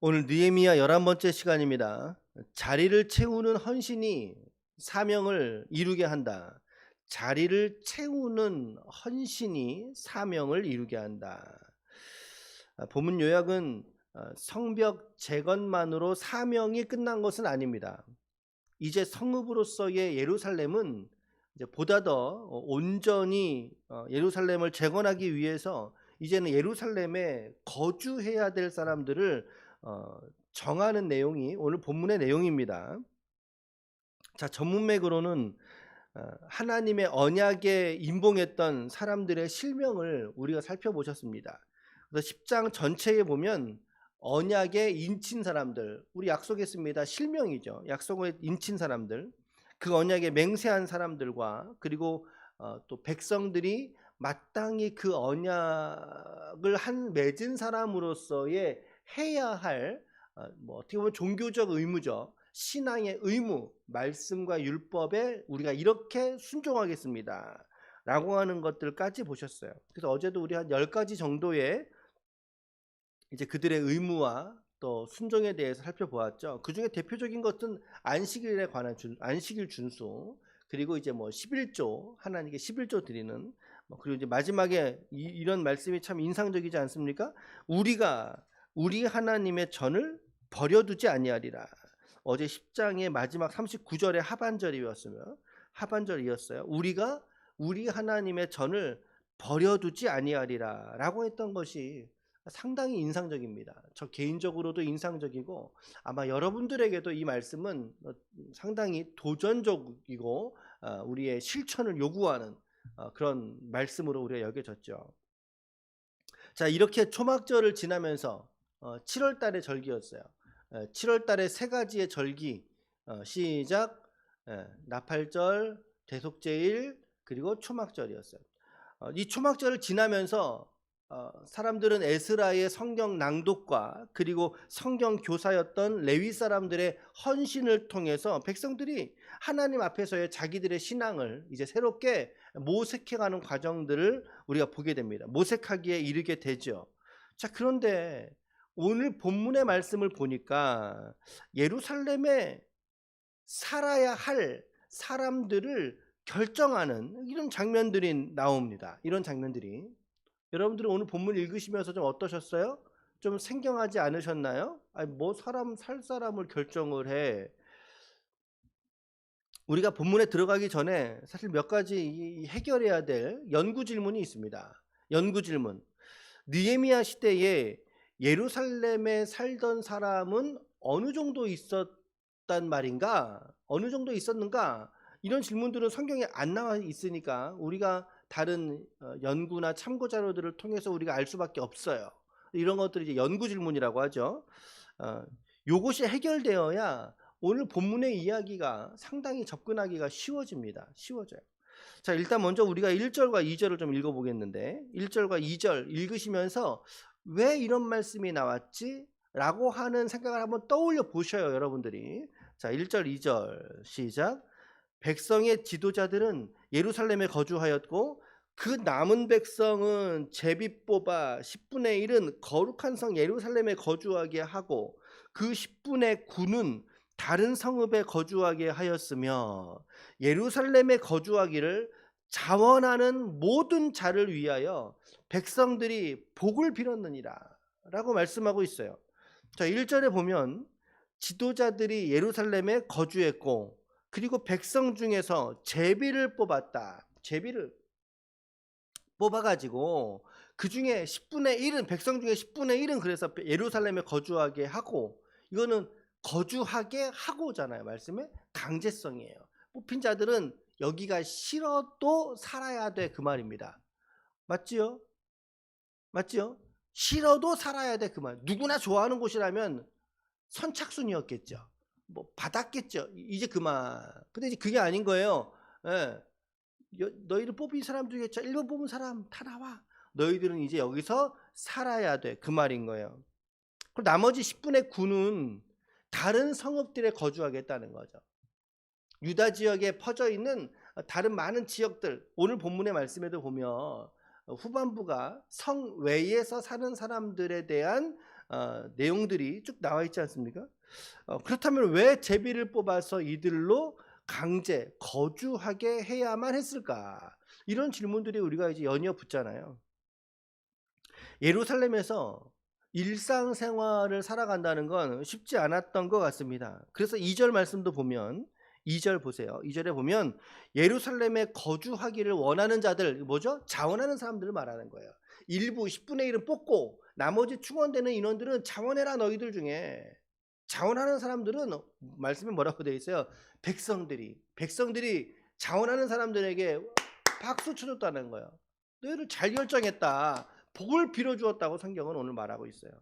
오늘 느헤미야 11번째 시간입니다. 자리를 채우는 헌신이 사명을 이루게 한다. 자리를 채우는 헌신이 사명을 이루게 한다. 아, 본문 요약은 어, 성벽 재건만으로 사명이 끝난 것은 아닙니다. 이제 성읍으로서의 예루살렘은 보다 더 어, 온전히 어, 예루살렘을 재건하기 위해서 이제는 예루살렘에 거주해야 될 사람들을 어, 정하는 내용이 오늘 본문의 내용입니다. 자, 전문맥으로는 어, 하나님의 언약에 임봉했던 사람들의 실명을 우리가 살펴보셨습니다. 그래서 10장 전체에 보면 언약에 인친 사람들, 우리 약속했습니다. 실명이죠. 약속에 인친 사람들, 그 언약에 맹세한 사람들과 그리고 어, 또 백성들이 마땅히 그 언약을 한 맺은 사람으로서의 해야 할 어, 뭐 어떻게 보면 종교적 의무죠. 신앙의 의무, 말씀과 율법에 우리가 이렇게 순종하겠습니다. 라고 하는 것들까지 보셨어요. 그래서 어제도 우리 한 10가지 정도의 이제 그들의 의무와 또 순종에 대해서 살펴보았죠. 그 중에 대표적인 것은 안식일에 관한 준, 안식일 준수, 그리고 이제 뭐 11조, 하나님께 11조 드리는, 뭐 그리고 이제 마지막에 이, 이런 말씀이 참 인상적이지 않습니까? 우리가 우리 하나님의 전을 버려두지 아니하리라. 어제 10장의 마지막 39절의 하반절이었으며 하반절이었어요. 우리가 우리 하나님의 전을 버려두지 아니하리라라고 했던 것이 상당히 인상적입니다. 저 개인적으로도 인상적이고 아마 여러분들에게도 이 말씀은 상당히 도전적이고 어, 우리의 실천을 요구하는 어, 그런 말씀으로 우리가 여겨졌죠. 자 이렇게 초막절을 지나면서 7월 어, 달의 절기였어요. 7월 달에 세 가지의 절기 시작 나팔절, 대속제일 그리고 초막절이었어요. 이 초막절을 지나면서 어, 사람들은 에스라의 성경 낭독과 그리고 성경 교사였던 레위 사람들의 헌신을 통해서 백성들이 하나님 앞에서의 자기들의 신앙을 이제 새롭게 모색해가는 과정들을 우리가 보게 됩니다. 모색하기에 이르게 되죠. 자, 그런데 오늘 본문의 말씀을 보니까 예루살렘에 살아야 할 사람들을 결정하는 이런 장면들이 나옵니다. 이런 장면들이. 여러분들은 오늘 본문 읽으시면서 좀 어떠셨어요? 좀 생경하지 않으셨나요? 아니 뭐 사람 살 사람을 결정을 해. 우리가 본문에 들어가기 전에 사실 몇 가지 해결해야 될 연구 질문이 있습니다. 연구 질문. 느헤미야 시대에 예루살렘에 살던 사람은 어느 정도 있었단 말인가? 어느 정도 있었는가? 이런 질문들은 성경에 안 나와 있으니까 우리가 다른 어, 연구나 참고 자료들을 통해서 우리가 알 수밖에 없어요. 이런 것들이 이제 연구 질문이라고 하죠. 어, 요것이 해결되어야 오늘 본문의 이야기가 상당히 접근하기가 쉬워집니다. 쉬워져요. 자, 일단 먼저 우리가 1절과 2절을 좀 읽어보겠는데, 1절과 2절 읽으시면서 왜 이런 말씀이 나왔지? 라고 하는 생각을 한번 떠올려 보셔요, 여러분들이. 자, 1절, 2절 시작. 백성의 지도자들은 예루살렘에 거주하였고 그 남은 백성은 제비 뽑아 10분의 1은 거룩한 성 예루살렘에 거주하게 하고 그 10분의 9는 다른 성읍에 거주하게 하였으며 예루살렘에 거주하기를 자원하는 모든 자를 위하여 백성들이 복을 빌었느니라 라고 말씀하고 있어요. 자, 1절에 보면 지도자들이 예루살렘에 거주했고 그리고 백성 중에서 제비를 뽑았다. 제비를 뽑아가지고 그 중에 10분의 1은 백성 중에 10분의 1은 그래서 예루살렘에 거주하게 하고 이거는 거주하게 하고잖아요. 말씀에 강제성이에요. 뽑힌 자들은 여기가 싫어도 살아야 돼 그 말입니다. 맞지요? 맞지요? 싫어도 살아야 돼 그 말. 누구나 좋아하는 곳이라면 선착순이었겠죠. 뭐 받았겠죠. 이제 그만. 근데 이제 그게 아닌 거예요. 예. 너희를 뽑힌 사람 중에 저 1번 뽑은 사람 다 나와. 너희들은 이제 여기서 살아야 돼. 그 말인 거예요. 그리고 나머지 10분의 9는 다른 성읍들에 거주하겠다는 거죠. 유다 지역에 퍼져 있는 다른 많은 지역들 오늘 본문의 말씀에도 보면 후반부가 성 외에서 사는 사람들에 대한 어, 내용들이 쭉 나와 있지 않습니까? 어, 그렇다면 왜 제비를 뽑아서 이들로 강제 거주하게 해야만 했을까? 이런 질문들이 우리가 이제 연이어 붙잖아요. 예루살렘에서 일상생활을 살아간다는 건 쉽지 않았던 것 같습니다. 그래서 2절 말씀도 보면 2절 보세요. 2절에 보면 예루살렘에 거주하기를 원하는 자들 뭐죠? 자원하는 사람들을 말하는 거예요. 일부 10분의 1은 뽑고 나머지 충원되는 인원들은 자원해라 너희들 중에 자원하는 사람들은 말씀에 뭐라고 되어 있어요? 백성들이 백성들이 자원하는 사람들에게 박수 쳐줬다는 거예요. 너희를 잘 결정했다. 복을 빌어주었다고 성경은 오늘 말하고 있어요.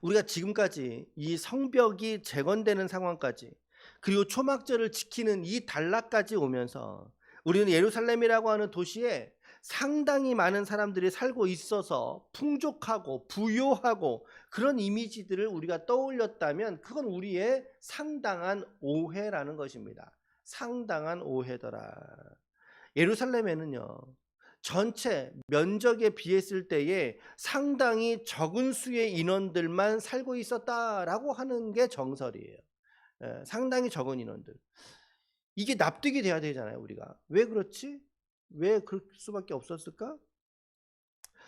우리가 지금까지 이 성벽이 재건되는 상황까지 그리고 초막절을 지키는 이 단락까지 오면서 우리는 예루살렘이라고 하는 도시에 상당히 많은 사람들이 살고 있어서 풍족하고 부요하고 그런 이미지들을 우리가 떠올렸다면 그건 우리의 상당한 오해라는 것입니다. 상당한 오해더라. 예루살렘에는요. 전체 면적에 비했을 때에 상당히 적은 수의 인원들만 살고 있었다라고 하는 게 정설이에요. 예, 상당히 적은 인원들. 이게 납득이 돼야 되잖아요, 우리가. 왜 그렇지? 왜 그럴 수밖에 없었을까?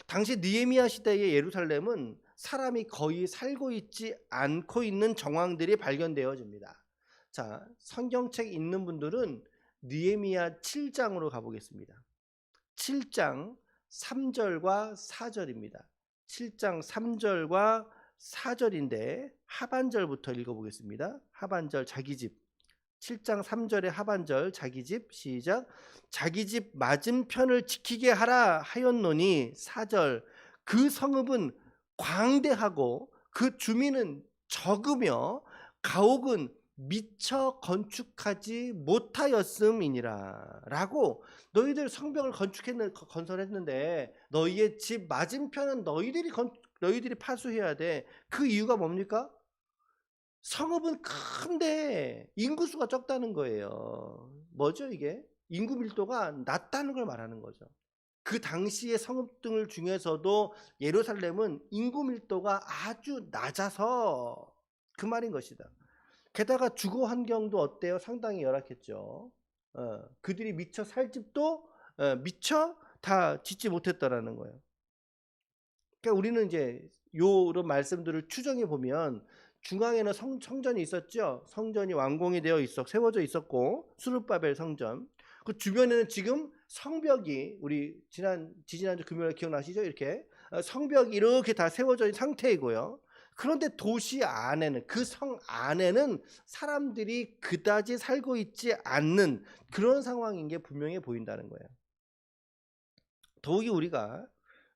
당시 느헤미야 시대의 예루살렘은 사람이 거의 살고 있지 않고 있는 정황들이 발견되어집니다. 자, 성경책 있는 분들은 느헤미야 7장으로 가보겠습니다. 7장 3절과 4절입니다. 7장 3절과 4절인데 하반절부터 읽어보겠습니다. 하반절 자기 집 7장 3절의 하반절 자기 집 시작 자기 집 맞은편을 지키게 하라 하였노니 4절 그 성읍은 광대하고 그 주민은 적으며 가옥은 미처 건축하지 못하였음이니라 라고 너희들 성벽을 건축했는 건설했는데 너희의 집 맞은편은 너희들이 건, 너희들이 파수해야 돼. 그 이유가 뭡니까? 성읍은 큰데 인구수가 적다는 거예요. 뭐죠 이게? 인구 밀도가 낮다는 걸 말하는 거죠. 그 당시의 성읍들 중에서도 예루살렘은 인구 밀도가 아주 낮아서 그 말인 것이다. 게다가 주거 환경도 어때요? 상당히 열악했죠. 어, 그들이 미처 살 집도 어, 미처 다 짓지 못했다라는 거예요. 그러니까 우리는 이제 요런 말씀들을 추정해 보면 중앙에는 성, 성전이 있었죠. 성전이 완공이 되어 있어 세워져 있었고 수르바벨 성전. 그 주변에는 지금 성벽이 우리 지난 지지난주 금요일 기억나시죠? 이렇게 어, 성벽이 이렇게 다 세워져 있는 상태이고요. 그런데 도시 안에는 그 성 안에는 사람들이 그다지 살고 있지 않는 그런 상황인 게 분명해 보인다는 거예요. 더욱이 우리가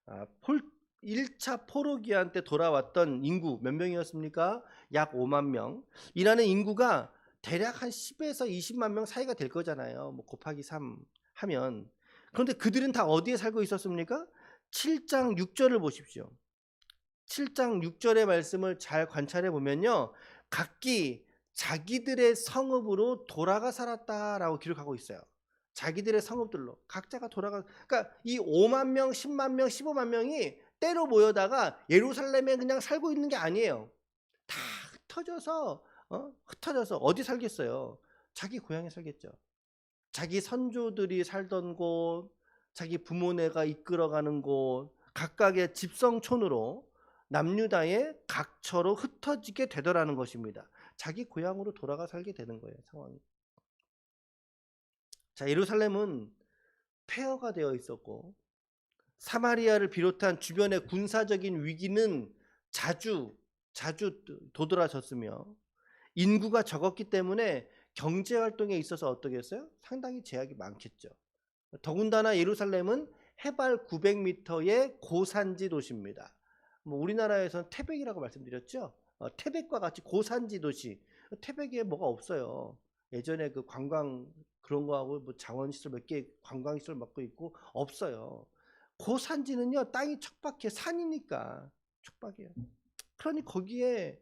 아, 폴 1차 포로 기한 때 돌아왔던 인구 몇 명이었습니까? 약 5만 명. 이라는 인구가 대략 한 10에서 20만 명 사이가 될 거잖아요. 뭐 곱하기 3 하면. 그런데 그들은 다 어디에 살고 있었습니까? 7장 6절을 보십시오. 7장 6절의 말씀을 잘 관찰해 보면요. 각기 자기들의 성읍으로 돌아가 살았다라고 기록하고 있어요. 자기들의 성읍들로 각자가 돌아가 그러니까 이 5만 명, 10만 명, 15만 명이 때로 모여다가 예루살렘에 그냥 살고 있는 게 아니에요. 다 흩어져서 어? 흩어져서 어디 살겠어요? 자기 고향에 살겠죠. 자기 선조들이 살던 곳, 자기 부모네가 이끌어가는 곳, 각각의 집성촌으로 남유다의 각처로 흩어지게 되더라는 것입니다. 자기 고향으로 돌아가 살게 되는 거예요, 상황이. 자, 예루살렘은 폐허가 되어 있었고 사마리아를 비롯한 주변의 군사적인 위기는 자주 자주 도드라졌으며 인구가 적었기 때문에 경제 활동에 있어서 어떻겠어요? 상당히 제약이 많겠죠. 더군다나 예루살렘은 해발 900m의 고산지 도시입니다. 뭐 우리나라에서는 태백이라고 말씀드렸죠. 어, 태백과 같이 고산지 도시. 태백에 뭐가 없어요. 예전에 그 관광 그런 거하고 뭐 자원시설 몇 개 관광시설 맡고 있고 없어요. 고산지는요 땅이 척박해 산이니까 척박해요. 그러니 거기에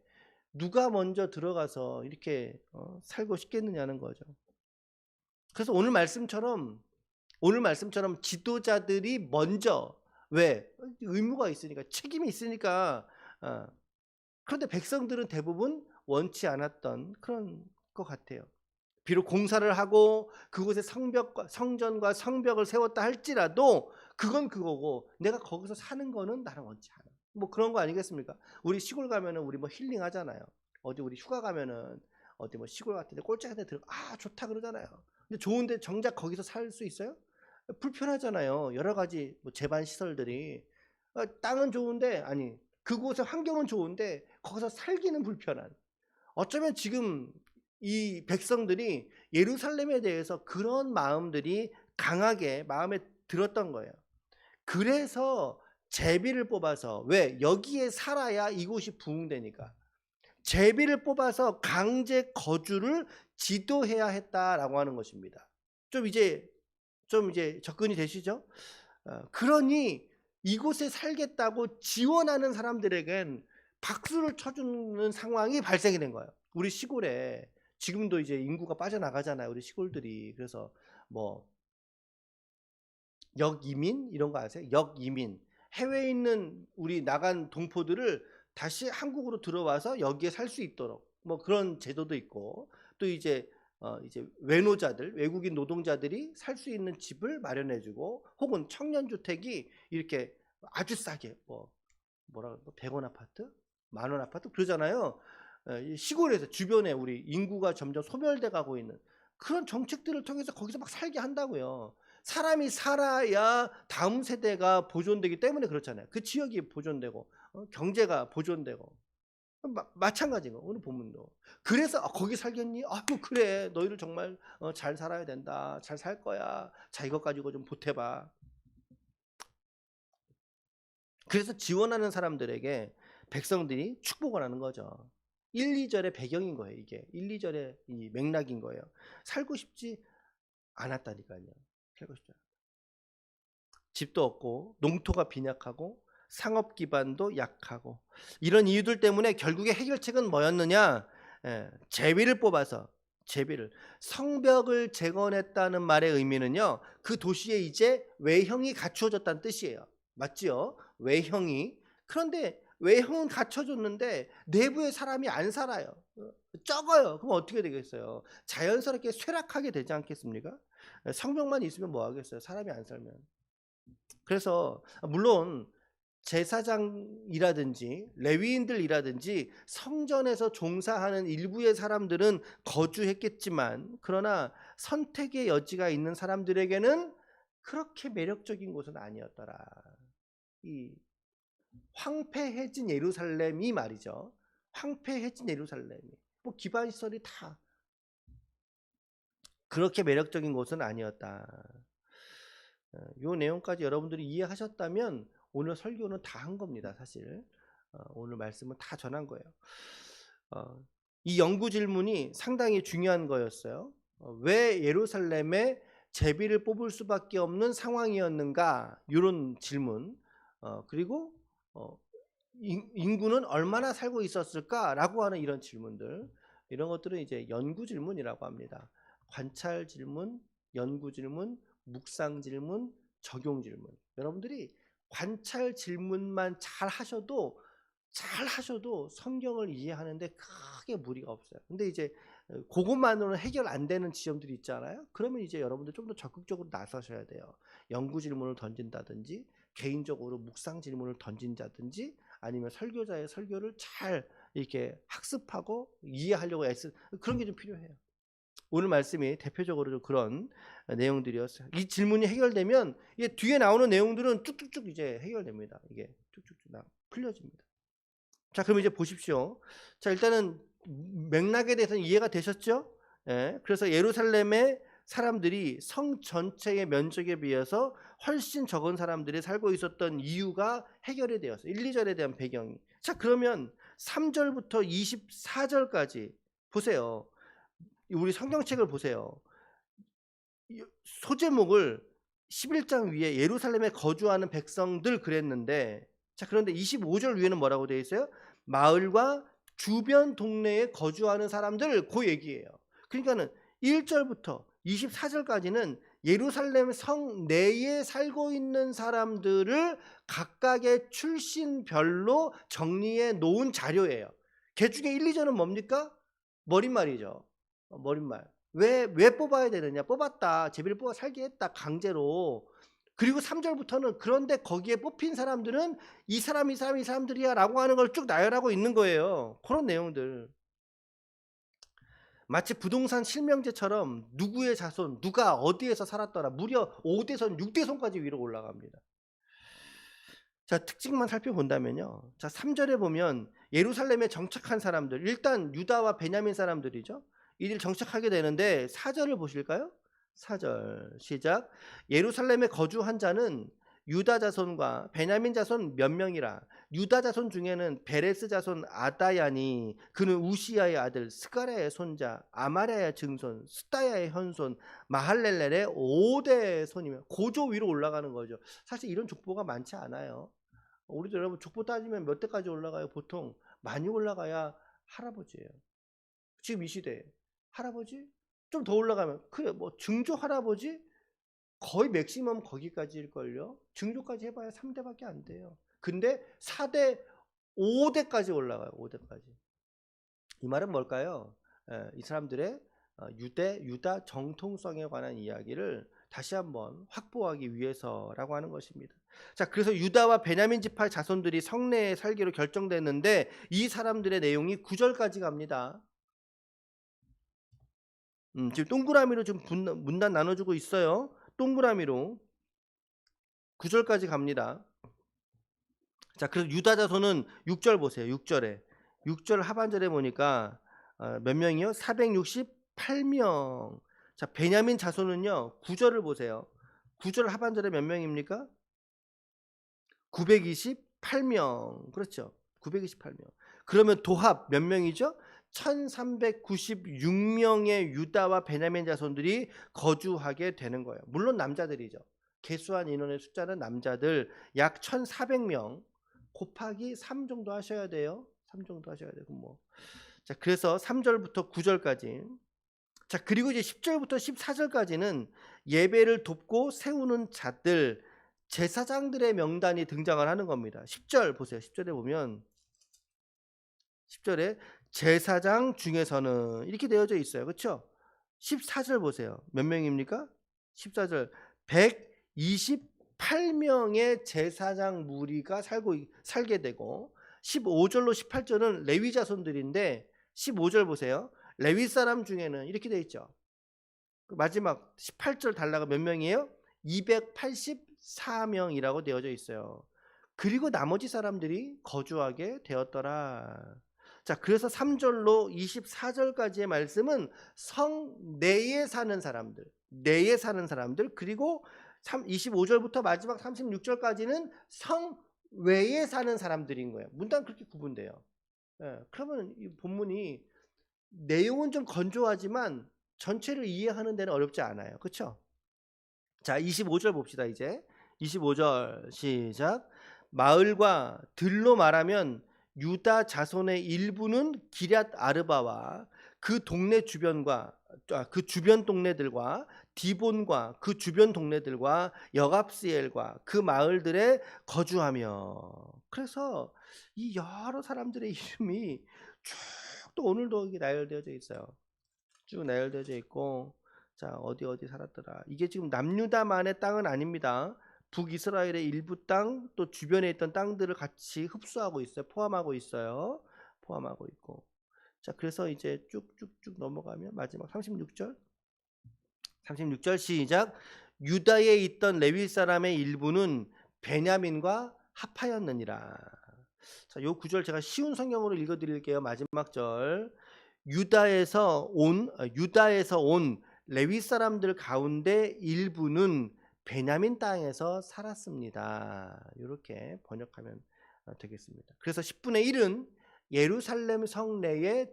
누가 먼저 들어가서 이렇게 어, 살고 싶겠느냐는 거죠. 그래서 오늘 말씀처럼 오늘 말씀처럼 지도자들이 먼저 왜? 의무가 있으니까 책임이 있으니까. 어. 그런데 백성들은 대부분 원치 않았던 그런 것 같아요. 비록 공사를 하고 그곳에 성벽과 성전과 성벽을 세웠다 할지라도 그건 그거고 내가 거기서 사는 거는 나는 원치 않아. 뭐 그런 거 아니겠습니까? 우리 시골 가면은 우리 뭐 힐링 하잖아요. 어디 우리 휴가 가면은 어디 뭐 시골 같은데 꼴짝 같은 데 들어 아 좋다 그러잖아요. 근데 좋은데 정작 거기서 살 수 있어요? 불편하잖아요. 여러 가지 뭐 재반 시설들이 어, 땅은 좋은데 아니 그곳의 환경은 좋은데 거기서 살기는 불편한. 어쩌면 지금 이 백성들이 예루살렘에 대해서 그런 마음들이 강하게 마음에 들었던 거예요. 그래서 제비를 뽑아서 왜 여기에 살아야 이곳이 부흥되니까 제비를 뽑아서 강제 거주를 지도해야 했다라고 하는 것입니다. 좀 이제 좀 이제 접근이 되시죠? 어, 그러니 이곳에 살겠다고 지원하는 사람들에겐 박수를 쳐주는 상황이 발생이 된 거예요. 우리 시골에 지금도 이제 인구가 빠져나가잖아요. 우리 시골들이 그래서 뭐 역이민 이런 거 아세요? 역이민 해외에 있는 우리 나간 동포들을 다시 한국으로 들어와서 여기에 살 수 있도록 뭐 그런 제도도 있고 또 이제 어 이제 외노자들 외국인 노동자들이 살 수 있는 집을 마련해주고 혹은 청년 주택이 이렇게 아주 싸게 뭐 뭐라 뭐 100원 아파트 만 원 아파트 그러잖아요. 어, 이 시골에서 주변에 우리 인구가 점점 소멸돼 가고 있는 그런 정책들을 통해서 거기서 막 살게 한다고요. 사람이 살아야 다음 세대가 보존되기 때문에 그렇잖아요. 그 지역이 보존되고 어, 경제가 보존되고 마, 마찬가지고 오늘 본문도. 그래서 아, 거기 살겠니? 아유 그래. 너희를 정말 어, 잘 살아야 된다. 잘 살 거야. 자 이것 가지고 좀 보태봐. 그래서 지원하는 사람들에게 백성들이 축복을 하는 거죠. 1, 2절의 배경인 거예요 이게. 1, 2절의 이 맥락인 거예요. 살고 싶지 않았다니까요. 살고 싶지 않았다. 집도 없고 농토가 빈약하고 상업 기반도 약하고 이런 이유들 때문에 결국에 해결책은 뭐였느냐? 예, 제비를 뽑아서 제비를 성벽을 재건했다는 말의 의미는요. 그 도시에 이제 외형이 갖추어졌다는 뜻이에요. 맞지요? 외형이 그런데 외형은 갖춰졌는데 내부에 사람이 안 살아요. 어, 적어요. 그럼 어떻게 되겠어요? 자연스럽게 쇠락하게 되지 않겠습니까? 성벽만 있으면 뭐 하겠어요? 사람이 안 살면. 그래서 물론 제사장이라든지 레위인들이라든지 성전에서 종사하는 일부의 사람들은 거주했겠지만 그러나 선택의 여지가 있는 사람들에게는 그렇게 매력적인 곳은 아니었더라. 이 황폐해진 예루살렘이 말이죠. 황폐해진 예루살렘이 뭐 기반 시설이 다 그렇게 매력적인 곳은 아니었다. 어, 요 내용까지 여러분들이 이해하셨다면 오늘 설교는 다 한 겁니다, 사실. 어, 오늘 말씀은 다 전한 거예요. 어, 이 연구 질문이 상당히 중요한 거였어요. 어, 왜 예루살렘에 제비를 뽑을 수밖에 없는 상황이었는가? 이런 질문. 어, 그리고 어, 인구는 얼마나 살고 있었을까라고 하는 이런 질문들. 이런 것들은 이제 연구 질문이라고 합니다. 관찰 질문, 연구 질문, 묵상 질문, 적용 질문. 여러분들이 관찰 질문만 잘 하셔도 잘 하셔도 성경을 이해하는데 크게 무리가 없어요. 근데 이제 어, 그것만으로는 해결 안 되는 지점들이 있잖아요. 그러면 이제 여러분들 좀 더 적극적으로 나서셔야 돼요. 연구 질문을 던진다든지 개인적으로 묵상 질문을 던진다든지 아니면 설교자의 설교를 잘 이렇게 학습하고 이해하려고 애쓰 그런 게 좀 필요해요. 오늘 말씀이 대표적으로 좀 그런 내용들이었어요. 이 질문이 해결되면 이게 뒤에 나오는 내용들은 쭉쭉쭉 이제 해결됩니다. 이게 쭉쭉쭉 나 풀려집니다. 자, 그럼 이제 보십시오. 자, 일단은 맥락에 대해서는 이해가 되셨죠? 예, 그래서 예루살렘의 사람들이 성 전체의 면적에 비해서 훨씬 적은 사람들이 살고 있었던 이유가 해결이 되었어요. 1, 2절에 대한 배경이. 자, 그러면 3절부터 24절까지 보세요. 우리 성경책을 보세요. 소제목을 11장 위에 예루살렘에 거주하는 백성들 그랬는데 자 그런데 25절 위에는 뭐라고 되어 있어요? 마을과 주변 동네에 거주하는 사람들 그 얘기예요. 그러니까는 1절부터 24절까지는 예루살렘 성 내에 살고 있는 사람들을 각각의 출신별로 정리해 놓은 자료예요. 개 중에 1, 2절은 뭡니까? 머릿말이죠. 어, 머릿말. 왜, 왜 뽑아야 되느냐? 뽑았다. 제비를 뽑아 살게 했다. 강제로. 그리고 3절부터는 그런데 거기에 뽑힌 사람들은 이 사람, 이 사람, 이 사람들이야 라고 하는 걸 쭉 나열하고 있는 거예요. 그런 내용들. 마치 부동산 실명제처럼 누구의 자손, 누가 어디에서 살았더라. 무려 5대손, 6대손까지 위로 올라갑니다. 자, 특징만 살펴본다면요. 자, 3절에 보면 예루살렘에 정착한 사람들, 일단 유다와 베냐민 사람들이죠. 이들 정착하게 되는데 4절을 보실까요? 4절 시작. 예루살렘에 거주한 자는 유다 자손과 베냐민 자손 몇 명이라. 유다 자손 중에는 베레스 자손 아다야니 그는 우시야의 아들 스가랴의 손자 아마랴의 증손 스타야의 현손 마할렐렐의 5대 손이며 고조 위로 올라가는 거죠. 사실 이런 족보가 많지 않아요. 우리도 여러분 족보 따지면 몇 대까지 올라가요? 보통 많이 올라가야 할아버지예요. 지금 이 시대에 할아버지 좀 더 올라가면 그래 뭐 증조 할아버지 거의 맥시멈 거기까지일걸요. 증조까지 해봐야 3대밖에 안 돼요. 근데 4대, 5대까지 올라가요. 5대까지. 이 말은 뭘까요? 에, 이 사람들의 어, 유대, 유다 정통성에 관한 이야기를 다시 한번 확보하기 위해서라고 하는 것입니다. 자, 그래서 유다와 베냐민 지파 자손들이 성내에 살기로 결정됐는데 이 사람들의 내용이 9절까지 갑니다. 음, 지금 동그라미로 지금 분- 문단 나눠주고 있어요. 동그라미로 9절까지 갑니다. 자, 그래서 유다 자손은 6절 보세요. 6절에. 6절 하반절에 보니까 어, 몇 명이요? 468명. 자, 베냐민 자손은요. 9절을 보세요. 9절 하반절에 몇 명입니까? 928명. 그렇죠. 928명. 그러면 도합 몇 명이죠? 1396명의 유다와 베냐민 자손들이 거주하게 되는 거예요. 물론 남자들이죠. 개수한 인원의 숫자는 남자들 약 1400명 곱하기 3 정도 하셔야 돼요. 3 정도 하셔야 되고 뭐. 자, 그래서 3절부터 9절까지 자, 그리고 이제 10절부터 14절까지는 예배를 돕고 세우는 자들 제사장들의 명단이 등장을 하는 겁니다. 10절 보세요. 10절에 보면 10절에 제사장 중에서는 이렇게 되어져 있어요. 그렇죠? 14절 보세요. 몇 명입니까? 14절 128명의 제사장 무리가 살고 살게 되고 15절로 18절은 레위 자손들인데 15절 보세요. 레위 사람 중에는 이렇게 돼 있죠. 그 마지막 18절 달라가 몇 명이에요? 284명이라고 되어져 있어요. 그리고 나머지 사람들이 거주하게 되었더라. 자, 그래서 3절로 24절까지의 말씀은 성 내에 사는 사람들, 내에 사는 사람들, 그리고 25절부터 마지막 36절까지는 성 외에 사는 사람들인 거예요. 문단 그렇게 구분돼요. 예, 그러면 이 본문이 내용은 좀 건조하지만 전체를 이해하는 데는 어렵지 않아요. 그렇죠? 자, 25절 봅시다, 이제. 25절 시작. 마을과 들로 말하면 유다 자손의 일부는 기럇 아르바와 그 동네 주변과 아, 그 주변 동네들과 디본과 그 주변 동네들과 여갑스엘과 그 마을들에 거주하며 그래서 이 여러 사람들의 이름이 쭉 또 오늘도 나열되어져 있어요. 쭉 나열되어져 있고 자 어디 어디 살았더라. 이게 지금 남유다만의 땅은 아닙니다. 북이스라엘의 일부 땅 또 주변에 있던 땅들을 같이 흡수하고 있어요. 포함하고 있어요. 포함하고 있고. 자, 그래서 이제 쭉쭉쭉 넘어가면 마지막 36절. 36절 시작. 유다에 있던 레위 사람의 일부는 베냐민과 합하였느니라. 자, 요 구절 제가 쉬운 성경으로 읽어 드릴게요. 마지막 절. 유다에서 온 어, 유다에서 온 레위 사람들 가운데 일부는 베냐민 땅에서 살았습니다. 이렇게 번역하면 어, 되겠습니다. 그래서 10분의 1은 예루살렘 성내에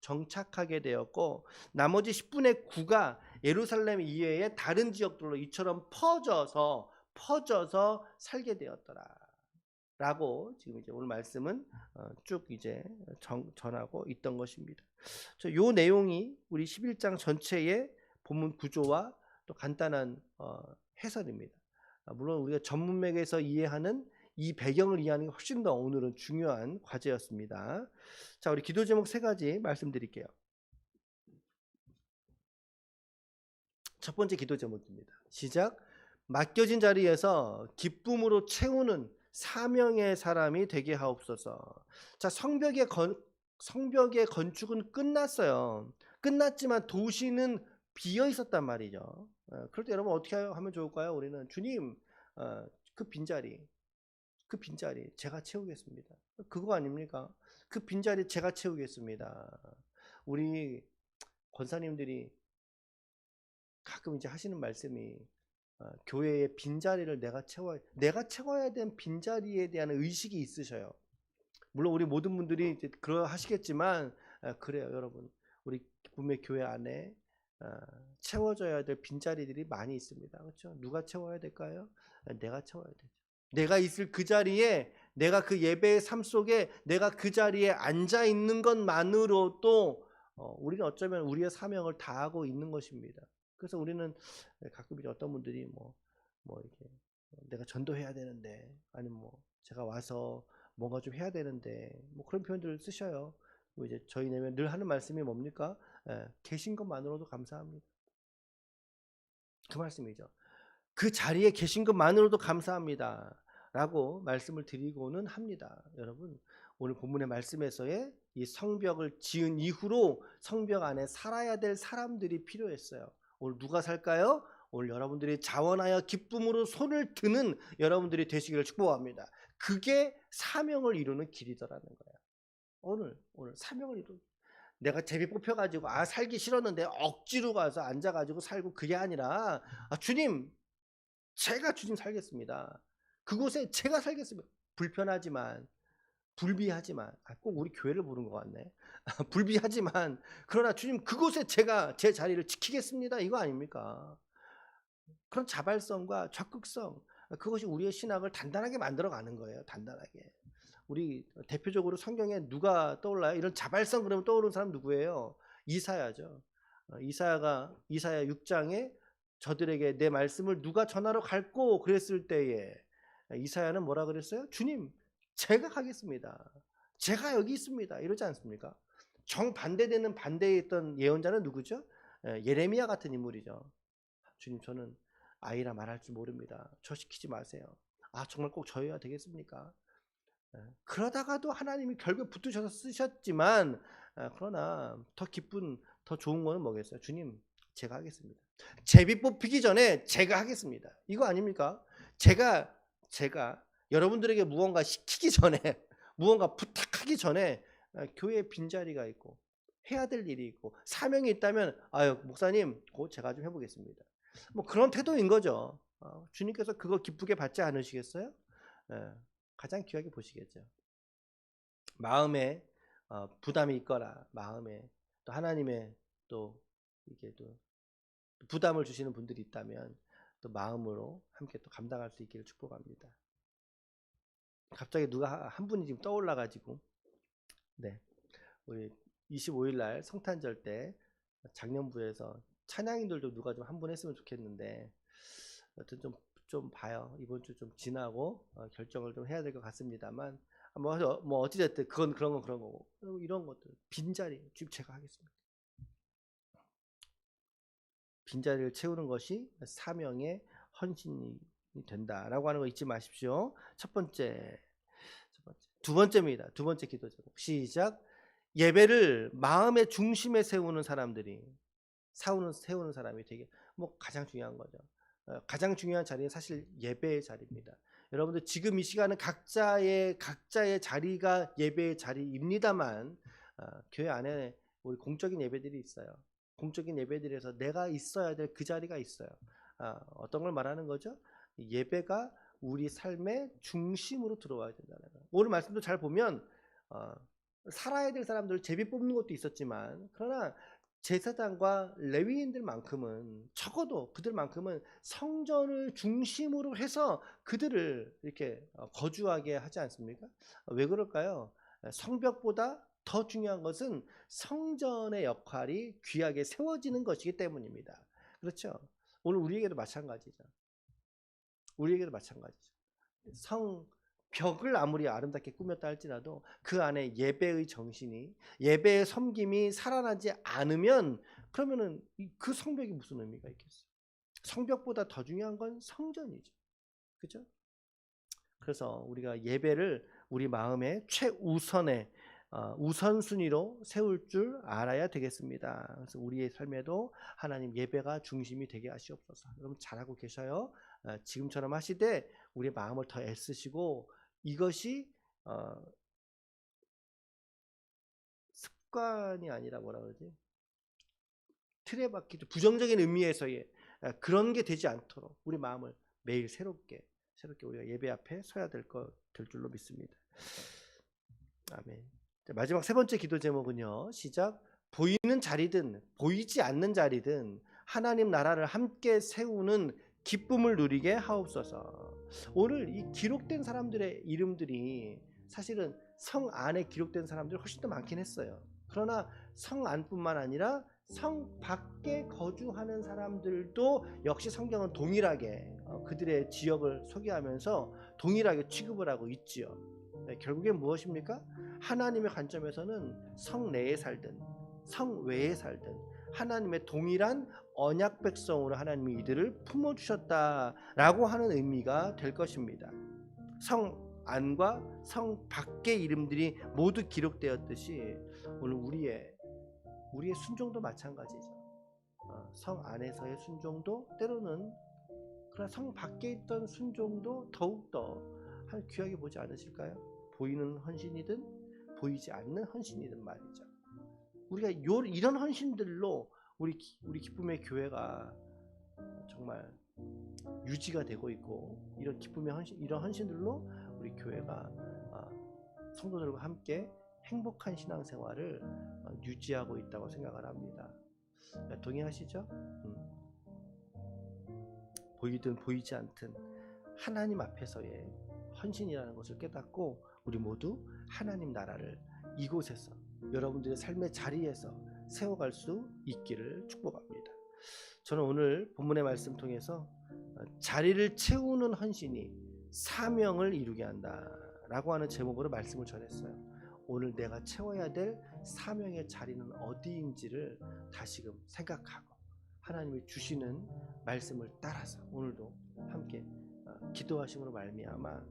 정착하게 되었고 나머지 10분의 9가 예루살렘 이외의 다른 지역들로 이처럼 퍼져서 퍼져서 살게 되었더라. 라고 지금 이제 오늘 말씀은 어, 쭉 이제 정, 전하고 있던 것입니다. 요 내용이 우리 11장 전체의 본문 구조와 또 간단한 어, 해설입니다. 아, 물론 우리가 전문맥에서 이해하는 이 배경을 이해하는 게 훨씬 더 오늘은 중요한 과제였습니다. 자, 우리 기도 제목 세 가지 말씀드릴게요. 첫 번째 기도 제목입니다. 시작. 맡겨진 자리에서 기쁨으로 채우는 사명의 사람이 되게 하옵소서. 자, 성벽의 건 성벽의 건축은 끝났어요. 끝났지만 도시는 비어 있었단 말이죠. 어, 그럴 때 여러분 어떻게 하면 좋을까요? 우리는 주님 어, 그 빈자리 그 빈자리 제가 채우겠습니다. 그거 아닙니까? 그 빈자리 제가 채우겠습니다. 우리 권사님들이 가끔 이제 하시는 말씀이 어, 교회의 빈자리를 내가 채워 내가 채워야 되는 빈자리에 대한 의식이 있으셔요. 물론 우리 모든 분들이 이제 그러 하시겠지만 아, 그래요, 여러분. 우리 기쁨의 교회 안에 아, 채워져야 될 빈자리들이 많이 있습니다. 그렇죠? 누가 채워야 될까요? 아, 내가 채워야 되죠. 내가 있을 그 자리에 내가 그 예배의 삶 속에 내가 그 자리에 앉아 있는 것만으로도 어, 우리는 어쩌면 우리의 사명을 다하고 있는 것입니다. 그래서 우리는 가끔 이제 어떤 분들이 뭐, 뭐 이렇게 내가 전도해야 되는데, 아니면 뭐 제가 와서 뭔가 좀 해야 되는데, 뭐 그런 표현들을 쓰셔요. 뭐 이제 저희 내면 늘 하는 말씀이 뭡니까? 예, 계신 것만으로도 감사합니다. 그 말씀이죠. 그 자리에 계신 것만으로도 감사합니다. 라고 말씀을 드리고는 합니다. 여러분, 오늘 본문의 말씀에서의 이 성벽을 지은 이후로 성벽 안에 살아야 될 사람들이 필요했어요. 오늘 누가 살까요? 오늘 여러분들이 자원하여 기쁨으로 손을 드는 여러분들이 되시기를 축복합니다. 그게 사명을 이루는 길이더라는 거예요. 오늘 오늘 사명을 이루. 내가 제비 뽑혀가지고 아 살기 싫었는데 억지로 가서 앉아가지고 살고 그게 아니라 아, 주님 제가 주님 살겠습니다. 그곳에 제가 살겠습니다. 불편하지만 불비하지만 아, 꼭 우리 교회를 부른 것 같네. 불비하지만 그러나 주님 그곳에 제가 제 자리를 지키겠습니다. 이거 아닙니까? 그런 자발성과 적극성 그것이 우리의 신학을 단단하게 만들어 가는 거예요. 단단하게. 우리 대표적으로 성경에 누가 떠올라요? 이런 자발성 그러면 떠오르는 사람 누구예요? 이사야죠. 어, 이사야가 이사야 6장에 저들에게 내 말씀을 누가 전하러 갈고 그랬을 때에 이사야는 뭐라 그랬어요? 주님, 제가 가겠습니다. 제가 여기 있습니다. 이러지 않습니까? 정반대되는 반대에 있던 예언자는 누구죠? 예, 예레미야 같은 인물이죠. 주님, 저는 아이라 말할 줄 모릅니다. 저 시키지 마세요. 아, 정말 꼭 저여야 되겠습니까? 예, 그러다가도 하나님이 결국 붙으셔서 쓰셨지만, 아, 그러나 더 기쁜, 더 좋은 거는 뭐겠어요? 주님, 제가 하겠습니다. 제비 뽑히기 전에 제가 하겠습니다. 이거 아닙니까? 제가, 제가 여러분들에게 무언가 시키기 전에, 무언가 부탁하기 전에 아, 교회에 빈자리가 있고, 해야 될 일이 있고, 사명이 있다면, 아유, 목사님, 곧 제가 좀 해보겠습니다. 뭐 그런 태도인 거죠. 어, 주님께서 그거 기쁘게 받지 않으시겠어요? 예, 가장 귀하게 보시겠죠. 마음에 어, 부담이 있거나 마음에 또 하나님의 또 이게 또 부담을 주시는 분들이 있다면 또 마음으로 함께 또 감당할 수 있기를 축복합니다. 갑자기 누가 한 분이 지금 떠올라 가지고 네 우리 25일 날 성탄절 때 작년부에서 찬양인들도 누가 좀 한 분 했으면 좋겠는데 여튼 좀, 좀 봐요. 이번 주 좀 지나고 어, 결정을 좀 해야 될 것 같습니다만 뭐, 어- 뭐 어찌됐든 그건 그런 건 그런 거고 그리고 이런 것들 빈자리 지금 제가 하겠습니다. 빈자리를 채우는 것이 사명의 헌신이 된다라고 하는 거 잊지 마십시오. 첫 번째, 첫 번째, 두 번째입니다. 두 번째 기도 제목 시작. 예배를 마음의 중심에 세우는 사람들이 세우는 세우는 사람이 되게 뭐 가장 중요한 거죠. 어, 가장 중요한 자리는 사실 예배의 자리입니다. 여러분들 지금 이 시간은 각자의 각자의 자리가 예배의 자리입니다만 어, 교회 안에 우리 공적인 예배들이 있어요. 공적인 예배들에서 내가 있어야 될 그 자리가 있어요. 아, 어떤 걸 말하는 거죠? 예배가 우리 삶의 중심으로 들어와야 된다는 거예요. 오늘 말씀도 잘 보면 어, 살아야 될 사람들을 제비 뽑는 것도 있었지만 그러나 제사장과 레위인들만큼은 적어도 그들만큼은 성전을 중심으로 해서 그들을 이렇게 어, 거주하게 하지 않습니까? 어, 왜 그럴까요? 성벽보다 더 중요한 것은 성전의 역할이 귀하게 세워지는 것이기 때문입니다. 그렇죠? 오늘 우리에게도 마찬가지죠. 우리에게도 마찬가지죠. 성 벽을 아무리 아름답게 꾸몄다 할지라도 그 안에 예배의 정신이 예배의 섬김이 살아나지 않으면 그러면은 이- 그 성벽이 무슨 의미가 있겠어요? 성벽보다 더 중요한 건 성전이죠. 그죠? 그래서 우리가 예배를 우리 마음의 최우선의 어, 우선순위로 세울 줄 알아야 되겠습니다. 그래서 우리의 삶에도 하나님 예배가 중심이 되게 하시옵소서. 여러분 잘하고 계셔요. 어, 지금처럼 하시되 우리 마음을 더 애쓰시고 이것이 어, 습관이 아니라 뭐라 그러지? 틀에 박히죠. 부정적인 의미에서의 아, 그런 게 되지 않도록 우리 마음을 매일 새롭게 새롭게 우리가 예배 앞에 서야 될것될 줄로 믿습니다. 아멘. 자, 마지막 세 번째 기도 제목은요. 시작. 보이는 자리든 보이지 않는 자리든 하나님 나라를 함께 세우는 기쁨을 누리게 하옵소서. 오늘 이 기록된 사람들의 이름들이 사실은 성 안에 기록된 사람들이 훨씬 더 많긴 했어요. 그러나 성 안뿐만 아니라 성 밖에 거주하는 사람들도 역시 성경은 동일하게 어, 그들의 지역을 소개하면서 동일하게 취급을 하고 있지요. 네, 결국엔 무엇입니까? 하나님의 관점에서는 성 내에 살든 성 외에 살든 하나님의 동일한 언약 백성으로 하나님이 이들을 품어 주셨다라고 하는 의미가 될 것입니다. 성 안과 성 밖의 이름들이 모두 기록되었듯이 오늘 우리의 우리의 순종도 마찬가지죠. 어, 성 안에서의 순종도 때로는 그러나 성 밖에 있던 순종도 더욱더 한 귀하게 보지 않으실까요? 보이는 헌신이든 보이지 않는 헌신이든 말이죠. 우리가 요, 이런 헌신들로 우리 기- 우리 기쁨의 교회가 정말 유지가 되고 있고 이런 기쁨의 헌신 이런 헌신들로 우리 교회가 아, 성도들과 함께 행복한 신앙생활을 어, 유지하고 있다고 생각을 합니다. 네, 동의하시죠? 음. 보이든 보이지 않든 하나님 앞에서의 헌신이라는 것을 깨닫고 우리 모두 하나님 나라를 이곳에서 여러분들의 삶의 자리에서 세워갈 수 있기를 축복합니다. 저는 오늘 본문의 말씀 통해서 어, 자리를 채우는 헌신이 사명을 이루게 한다라고 하는 제목으로 말씀을 전했어요. 오늘 내가 채워야 될 사명의 자리는 어디인지를 다시금 생각하고 하나님이 주시는 말씀을 따라서 오늘도 함께 어, 기도하심으로 말미암아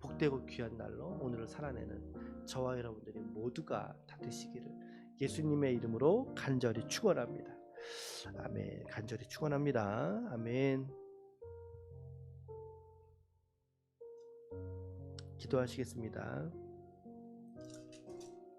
복되고 귀한 날로 오늘을 살아내는 저와 여러분들이 모두가 다 되시기를 예수님의 이름으로 간절히 축원합니다. 아멘. 간절히 축원합니다. 아멘. 기도하시겠습니다.